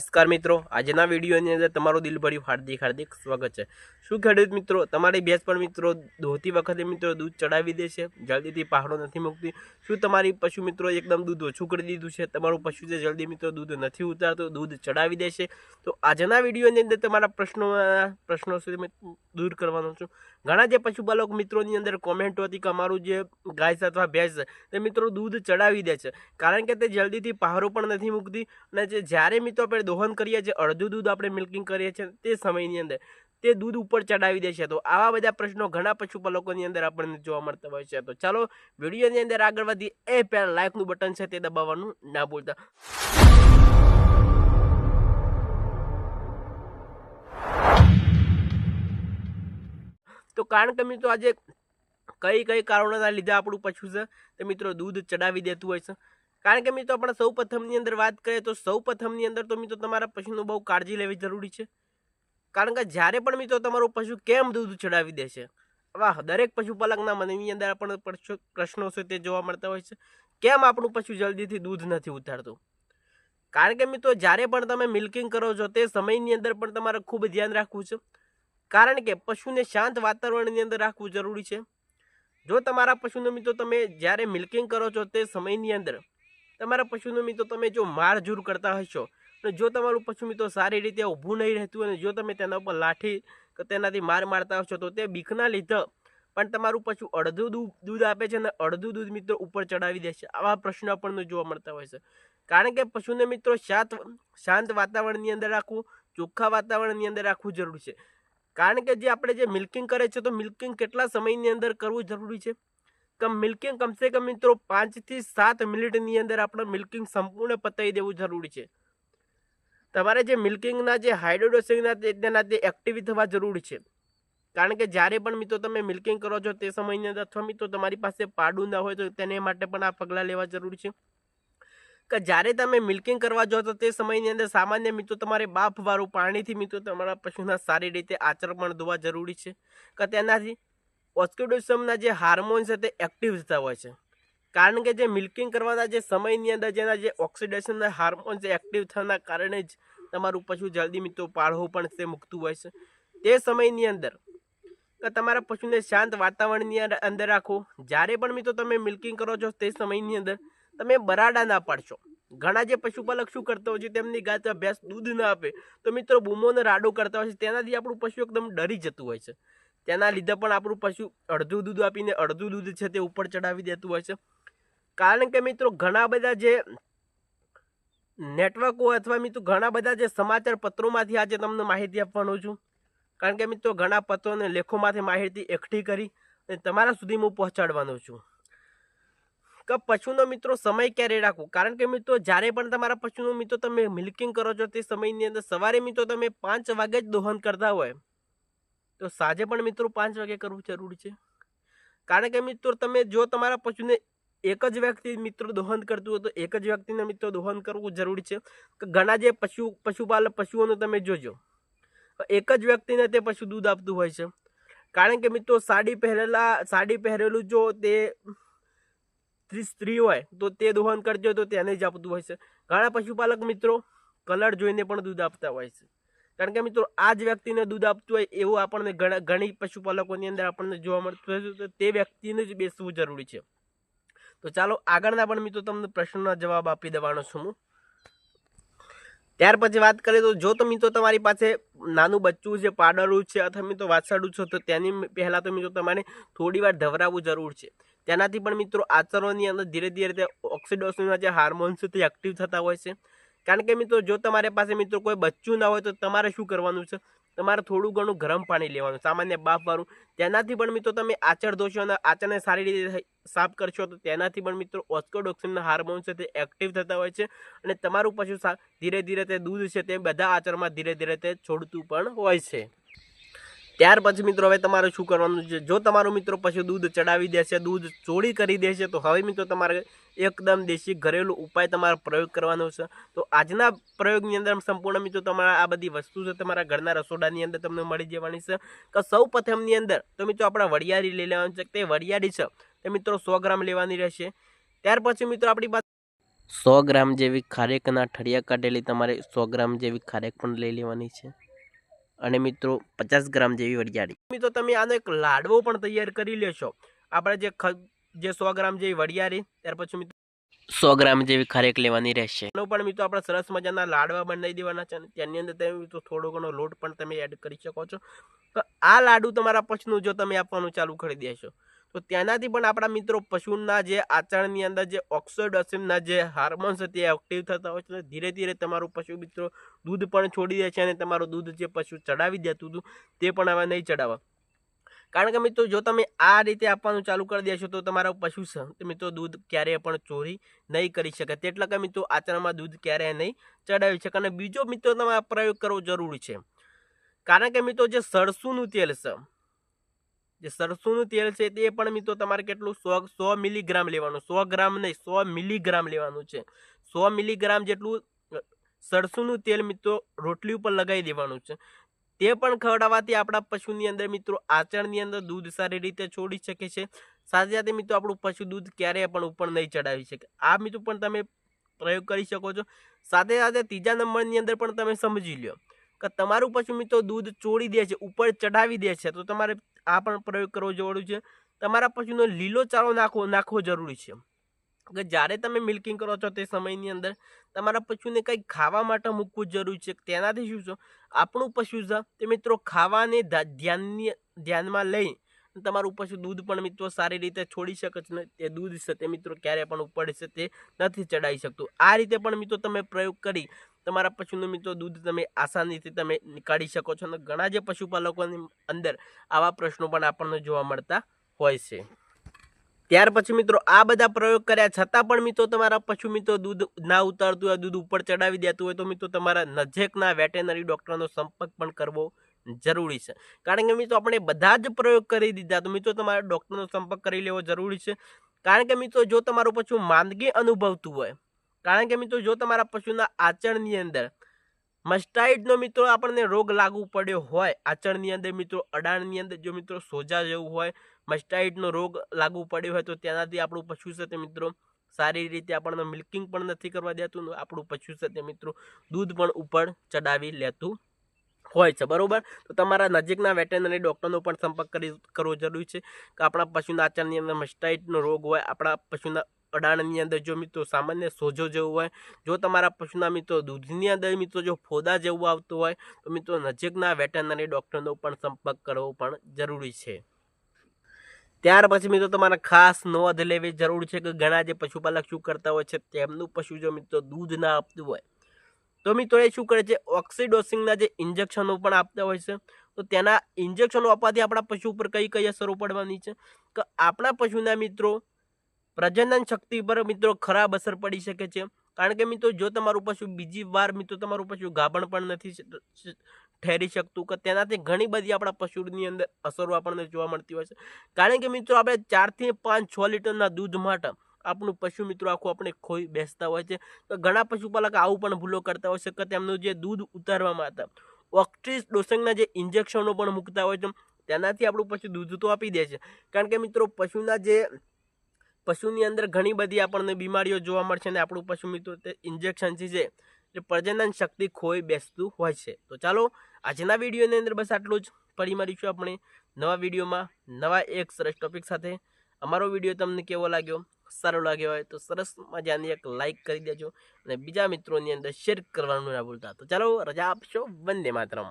નમસ્કાર મિત્રો. આજના વિડીયોની અંદર તમારું દિલભર્યું હાર્દિક હાર્દિક સ્વાગત છે. શું ખેડૂત મિત્રો, તમારી ભેંસ પણ મિત્રો દોહતી વખતે મિત્રો દૂધ ચડાવી દે છે? જલ્દીથી પહાડો નથી મૂકતી. શું તમારી પશુ મિત્રો એકદમ દૂધ ઓછું કરી દીધું છે? તમારું પશુ છે જલ્દી મિત્રો દૂધ નથી ઉતારતું, દૂધ ચડાવી દેશે તો આજના વિડીયોની અંદર તમારા પ્રશ્નો પ્રશ્નો સુધી દૂર કરવાનો છું. ઘણા જે પશુપાલક મિત્રોની અંદર કોમેન્ટો હતી કે અમારું જે ગાય છે અથવા ભેંસ તે મિત્રો દૂધ ચડાવી દે છે. કારણ કે તે જલ્દીથી પહારો પણ નથી મૂકતી અને જે જ્યારે મિત્રો આપણે દોહન કરીએ છીએ, અડધું દૂધ આપણે મિલ્કિંગ કરીએ છીએ, તે સમયની અંદર. તે દૂધ ઉપર ચડાવી દે છે તો આવા બધા પ્રશ્નો ઘણા પશુપાલકોની અંદર આપણને જોવા મળતા હોય છે. તો ચાલો, વિડીયોની અંદર આગળ વધી એ પહેલાં લાઇકનું બટન છે તે દબાવવાનું ના ભૂલતા. તો કારણ કે મિત્રો આજે કઈ કઈ કારણોના લીધે આપણું પશુ છે, તે મિત્રો દૂધ ચડાવી દેતું હોય છે. કારણ કે મિત્રો આપણે સૌ પ્રથમની અંદર વાત કરીએ તો સૌ પ્રથમની અંદર તો મિત્રો તમારા પશુનું બહુ કાળજી લેવી જરૂરી છે. કારણ કે જ્યારે પણ મિત્રો તમારું પશુ કેમ દૂધ ચડાવી દે છે? વાહ દરેક પશુપાલકના મનની અંદર પ્રશ્નો- પ્રશ્નો છે તે જોવા મળતા હોય છે. કેમ આપણું પશુ જલ્દીથી દૂધ નથી ઉતારતું? કારણ કે મિત્રો જ્યારે પણ તમે મિલ્કિંગ કરો છો તે સમયની અંદર પણ તમારે ખૂબ ધ્યાન રાખવું છે. કારણ કે પશુને શાંત વાતાવરણની અંદર રાખવું જરૂરી છે. જો તમારા પશુનો મિત્રો તમે જ્યારે મિલ્કિંગ કરો છો તે સમયની અંદર તમારા પશુનો મિત્રો તમે જો મારઝૂર કરતા હશો અને જો તમારું પશુ મિત્રો સારી રીતે ઊભું નહીં રહેતું અને જો તમે તેના ઉપર લાઠી કે તેનાથી માર મારતા હશો, તો તે બીકના લીધે પણ તમારું પશુ અડધું દૂધ દૂધ આપે છે અને અડધું દૂધ મિત્રો ઉપર ચડાવી દેશે આવા પ્રશ્નો આપણને જોવા મળતા હોય છે. કારણ કે પશુને મિત્રો શાંત શાંત વાતાવરણની અંદર રાખવું, ચોખ્ખા વાતાવરણની અંદર રાખવું જરૂરી છે. કારણ કે જે આપણે જે મિલ્કિંગ કરે છે, તો મિલ્કિંગ કેટલા સમયની અંદર કરવું જરૂરી છે? કે મિલ્કિંગ કમસે કમ મિત્રો પાંચથી સાત મિનિટની અંદર આપણે મિલ્કિંગ સંપૂર્ણ પતાવી દેવું જરૂરી છે. તમારે જે મિલ્કિંગના જે હાઇડ્રોડોસિંગના તેના તે એક્ટિવ થવા જરૂરી છે. કારણ કે જ્યારે પણ મિત્રો તમે મિલ્કિંગ કરો છો તે સમયની અંદર અથવા મિત્રો તમારી પાસે પાડું ના હોય તો તેને માટે પણ આ પગલાં લેવા જરૂરી છે. કે જ્યારે તમે મિલ્કિંગ કરવા જાઓ તો તે સમયની અંદર સામાન્ય મિત્રો તમારે બાફવાળું પાણીથી મિત્રો તમારા પશુના સારી રીતે આચર પણ ધોવા જરૂરી છે. કે તેનાથી ઓસ્કિડોસમના જે હાર્મોન છે તે એક્ટિવ થતા હોય છે. કારણ કે જે મિલ્કિંગ કરવાના જે સમયની અંદર જેના જે ઓક્સિડેશનના હાર્મોન્સ એક્ટિવ થવાના કારણે જ તમારું પશુ જલ્દી મિત્રો પાળવું પણ તે મૂકતું હોય છે. તે સમયની અંદર તમારા પશુને શાંત વાતાવરણની અંદર- રાખો. જ્યારે પણ મિત્રો તમે મિલ્કિંગ કરો છો તે સમયની અંદર તમે બરાડા ના પાડશો. ઘણા જે પશુપાલક શું કરતા હોય છે તેમની ગાય ભેંસ દૂધ ના આપે. તો મિત્રો બૂમોને રાડો કરતા હોય છે. તેનાથી આપણું પશુ એકદમ ડરી જતું હોય છે. તેના લીધે પણ આપણું પશુ અડધું દૂધ આપીને અડધું દૂધ છે તે ઉપર ચડાવી દેતું હોય છે. કારણ કે મિત્રો, ઘણા બધા જે નેટવર્કો અથવા મિત્રો ઘણા બધા જે સમાચાર પત્રોમાંથી આજે તમને માહિતી આપવાનો છું. કારણ કે મિત્રો, ઘણા પત્રો અને લેખોમાંથી માહિતી એકઠી કરી અને તમારા સુધી હું પહોંચાડવાનો છું. કે પશુનો મિત્રો સમય ક્યારે રાખવો? કારણ કે મિત્રો, જ્યારે પણ તમારા પશુનો મિત્રો તમે મિલ્કિંગ કરો છો, તે સમયની અંદર સવારે મિત્રો તમે પાંચ વાગે જ દોહન કરતા હોય. તો સાંજે પણ મિત્રો પાંચ વાગે કરવું જરૂરી છે. કારણ કે મિત્રો તમે જો તમારા પશુને એક જ વ્યક્તિ મિત્રો દોહન કરતું હોય તો એક જ વ્યક્તિને મિત્રો દોહન કરવું જરૂરી છે. ઘણા જે પશુ પશુપાલક પશુઓનું તમે જોજો. એક જ વ્યક્તિને તે પશુ દૂધ આપતું હોય છે. કારણ કે મિત્રો સાડી પહેરેલા, સાડી પહેરેલું જો તે સ્ત્રી હોય તો તે દોહન કરજો તો તેને જ આપતું હોય છે. ઘણા પશુપાલક મિત્રો કલર જોઈને પણ દૂધ આપતા હોય છે. કારણ કે મિત્રો, આ જ વ્યક્તિને દૂધ આપતું હોય એવું આપણને ઘણા પશુપાલકોની અંદર આપણને જોવા મળતું હોય તો તે વ્યક્તિને જ બેસવું જરૂરી છે. તો ચાલો, આગળના પણ મિત્રો તમને પ્રશ્નના જવાબ આપી દેવાનો છું હું. ત્યાર પછી વાત કરીએ તો જો તો મિત્રો તમારી પાસે નાનું બચ્ચું છે, પાડરું છે, અથવા મિત્રો વાછરડું છો, તો તેની પહેલાં તો મિત્રો તમારે થોડી વાર ધવરાવવું જરૂર છે. તેનાથી પણ મિત્રો આચરણની અંદર ધીરે ધીરે તે ઓક્સિડોસિનના જે હાર્મોન્સ છે તે એક્ટિવ થતા હોય છે. કારણ કે મિત્રો, જો તમારી પાસે મિત્રો કોઈ બચ્ચું ના હોય તો તમારે શું કરવાનું છે? તમારે થોડું ઘણું ગરમ પાણી લેવાનું, સામાન્ય બાફવાળું તેનાથી પણ મિત્રો તમે આચર ધોશો અને આચરને સારી રીતે સાફ કરશો તો તેનાથી પણ મિત્રો ઓસ્કોડોક્સિનના હાર્મોન્સ છે તે એક્ટિવ થતા હોય છે અને તમારું પશુ ધીરે ધીરે તે દૂધ છે તે બધા આચરમાં ધીરે ધીરે તે છોડતું પણ હોય છે. ત્યાર પછી મિત્રો હવે તમારે શું કરવાનું છે? જો તમારું મિત્રો પશુ દૂધ ચડાવી દેશે, દૂધ ચોરી કરી દેશે, તો હવે મિત્રો તમારે એકદમ દેશી ઘરેલું ઉપાય તમારે પ્રયોગ કરવાનો છે. તો આજના પ્રયોગની અંદર સંપૂર્ણ મિત્રો તમારા આ બધી વસ્તુ છે તમારા ઘરના રસોડાની અંદર તમને મળી જવાની છે. કે સૌ પ્રથમની અંદર તો મિત્રો આપણે વરિયાળી લઈ લેવાની છે. તે વરિયાળી છે. તે મિત્રો સો ગ્રામ લેવાની રહેશે. ત્યાર પછી મિત્રો આપણી પાસે સો ગ્રામ જેવી ખારેકના ઠળિયા કાઢેલી તમારે સો ગ્રામ જેવી ખારેક પણ લઈ લેવાની છે. અને મિત્રો પચાસ ગ્રામ જેવી વરિયાળી. મિત્રો તમે આનો એક લાડવો પણ તૈયાર કરી લેશો. આપણે જે જે સો ગ્રામ જેવી વડિયારી ત્યાર પછી મિત્રો સો ગ્રામ જેવી ખારેક લેવાની રહેશે. એનો પણ મિત્રો આપણે સરસ મજાના લાડવા બનાવી દેવાના છે અને તેની અંદર તમે મિત્રો થોડો ઘણો લોટ પણ તમે એડ કરી શકો છો. તો આ લાડુ તમારા પશુનું જો તમે આપવાનું ચાલુ કરી દેશો તો તેનાથી પણ આપણા મિત્રો પશુના જે આચરણની અંદર જે ઓક્સિડોસિનના જે હાર્મોન્સ તે એક્ટિવ થતા હોય છે ધીરે ધીરે તમારું પશુ મિત્રો દૂધ પણ છોડી દે છે અને તમારું દૂધ જે પશુ ચડાવી દેતું હતું તે પણ હવે નહીં ચડાવવા. કારણ કે મિત્રો, જો તમે આ રીતે આપવાનું ચાલુ કરી દેશો, તો તમારા પશુ મિત્રો, દૂધ ક્યારેય પણ ચોરી નહીં કરી શકે. તેટલા કે મિત્રો, આચરણમાં દૂધ ક્યારેય નહીં ચડાવી શકે. અને બીજો મિત્રો, તમે પ્રયોગ કરવો જરૂરી છે. કારણ કે મિત્રો, જે સરસુંનું તેલ છે, જે સરસુંનું તેલ છે, તે પણ મિત્રો, તમારે કેટલું? સો સો મિલીગ્રામ લેવાનું. સો ગ્રામ નહીં, સો મિલીગ્રામ લેવાનું છે. સો મિલીગ્રામ જેટલું સરસુંનું તેલ મિત્રો, રોટલી ઉપર લગાવી દેવાનું છે. તે પણ ખવડાવવાથી આપણા પશુની અંદર મિત્રો આચરણની અંદર દૂધ સારી રીતે છોડી શકે છે. સાથે સાથે મિત્રો આપણું પશુ દૂધ ક્યારેય પણ ઉપર નહીં ચડાવી શકે. આ મિત્રો પણ તમે પ્રયોગ કરી શકો છો. સાથે સાથે ત્રીજા નંબરની અંદર પણ તમે સમજી લો કે તમારું પશુ મિત્રો દૂધ ચોડી દે છે, ઉપર ચઢાવી દે છે, તો તમારે આ પણ પ્રયોગ કરવો જરૂરી છે. તમારા પશુનો લીલો ચારો નાખવો નાખવો જરૂરી છે. કે જ્યારે તમે મિલ્કિંગ કરો છો તે સમયની અંદર, તમારા પશુને કંઈક ખાવા માટે મૂકવું જરૂરી છે. તેનાથી શું છે? આપણું પશુ છે તે મિત્રો ખાવાને ધ્યાનની, ધ્યાનમાં લઈ તમારું પશુ દૂધ પણ મિત્રો સારી રીતે છોડી શકે છે ને તે દૂધ છે તે મિત્રો ક્યારે પણ ઉપર છે તે નથી ચડાવી શકતું. આ રીતે પણ મિત્રો તમે પ્રયોગ કરી તમારા પશુનું મિત્રો દૂધ તમે આસાનીથી તમે નીકાળી શકો છો અને ઘણા જે પશુપાલકોની અંદર આવા પ્રશ્નો પણ આપણને જોવા મળતા હોય છે. ત્યાર પછી મિત્રો આ બધા પ્રયોગ કર્યા. છતાં પણ મિત્રો તમારા પશુ મિત્રો દૂધ ના ઉતારતું હોય, દૂધ ઉપર ચડાવી દેતું હોય તો મિત્રો તમારા નજીકના વેટેનરી ડૉક્ટરનો સંપર્ક પણ કરવો જરૂરી છે. કારણ કે મિત્રો આપણે બધા જ પ્રયોગ કરી દીધા તો મિત્રો તમારા ડૉક્ટરનો સંપર્ક કરી લેવો જરૂરી છે. કારણ કે મિત્રો જો તમારું પશુ માંદગી અનુભવતું હોય, કારણ કે મિત્રો જો તમારા પશુના આચરણની અંદર મસ્ટાઇડનો મિત્રો આપણને રોગ લાગુ પડ્યો હોય આચરણની અંદર મિત્રો, અડાણની અંદર જો મિત્રો સોજા જેવું હોય મસ્ટાઇડનો રોગ લાગુ પડ્યો હોય તો તેનાથી આપણું પશુ તે મિત્રો સારી રીતે આપણને મિલ્કિંગ પણ નથી કરવા દેતું આપણું પશુ તે મિત્રો દૂધ પણ ઉપર ચડાવી લેતું હોય છે, બરાબર? તો તમારા નજીકના વેટેનરી ડૉક્ટરનો પણ સંપર્ક કરી, કરવો જરૂરી છે કે આપણા પશુના આચરણની અંદર મસ્ટાઇડનો રોગ હોય, આપણા પશુના અડાણની અંદર જો મિત્રો સામાન્ય સોજો જેવું હોય, જો તમારા પશુના મિત્રો દૂધની અંદર મિત્રો જો ફોદા જેવું આવતું હોય, તો મિત્રો નજીકના વેટરનરી ડૉક્ટરનો પણ સંપર્ક કરવો પણ જરૂરી છે. ત્યાર પછી મિત્રો તમારે ખાસ નોંધ લેવી જરૂર છે કે ઘણા જે પશુપાલક શું કરતા હોય છે, તેમનું પશુ જો મિત્રો દૂધ ના આપતું હોય, તો મિત્રો એ શું કરે છે, ઓક્સિડોસિંગના જે ઇન્જેક્શનો પણ આપતા હોય છે, તો તેના ઇન્જેક્શનો આપવાથી આપણા પશુ ઉપર કઈ કઈ અસરો પડવાની છે કે આપણા પશુના મિત્રો પ્રજનન શક્તિ પર મિત્રો ખરાબ અસર પડી શકે છે. કારણ કે મિત્રો, જો તમારું પશુ બીજી વાર મિત્રો તમારું પશુ ગાભણ પણ નથી ઠેરી શકતું કે તેનાથી ઘણી બધી આપણા પશુની અંદર અસરો આપણને જોવા મળતી હોય છે. કારણ કે મિત્રો, આપણે ચારથી પાંચ છ લીટરના દૂધ માટે આપણું પશુ મિત્રો આખું આપણે ખોઈ બેસતા હોય છે. તો ઘણા પશુપાલક આવું પણ ભૂલો કરતા હોય છે કે તેમનું જે દૂધ ઉતારવામાં હતા, ઓક્ટ્રીસ ડોસંગના જે ઇન્જેક્શનો પણ મૂકતા હોય છે, તેનાથી આપણું પશુ દૂધ તો આપી દે છે. કારણ કે મિત્રો, પશુના જે પશુની અંદર ઘણી બધી આપણને બીમારીઓ જોવા મળશે અને આપણું પશુ મિત્રો તે ઇન્જેક્શનથી છે જે પ્રજનન શક્તિ ખોઈ બેસતું હોય છે. તો ચાલો, આજના વિડીયોની અંદર બસ આટલું જ. ફરી મળીશું આપણે નવા વિડીયોમાં નવા એક સરસ ટોપિક સાથે. અમારો વીડિયો તમને કેવો લાગ્યો? સારો લાગ્યો હોય તો સરસ મજાની એક લાઇક કરી દેજો અને બીજા મિત્રોની અંદર શેર કરવાનું ના ભૂલતા. તો ચાલો, રજા આપશો, વંદે માતરમ.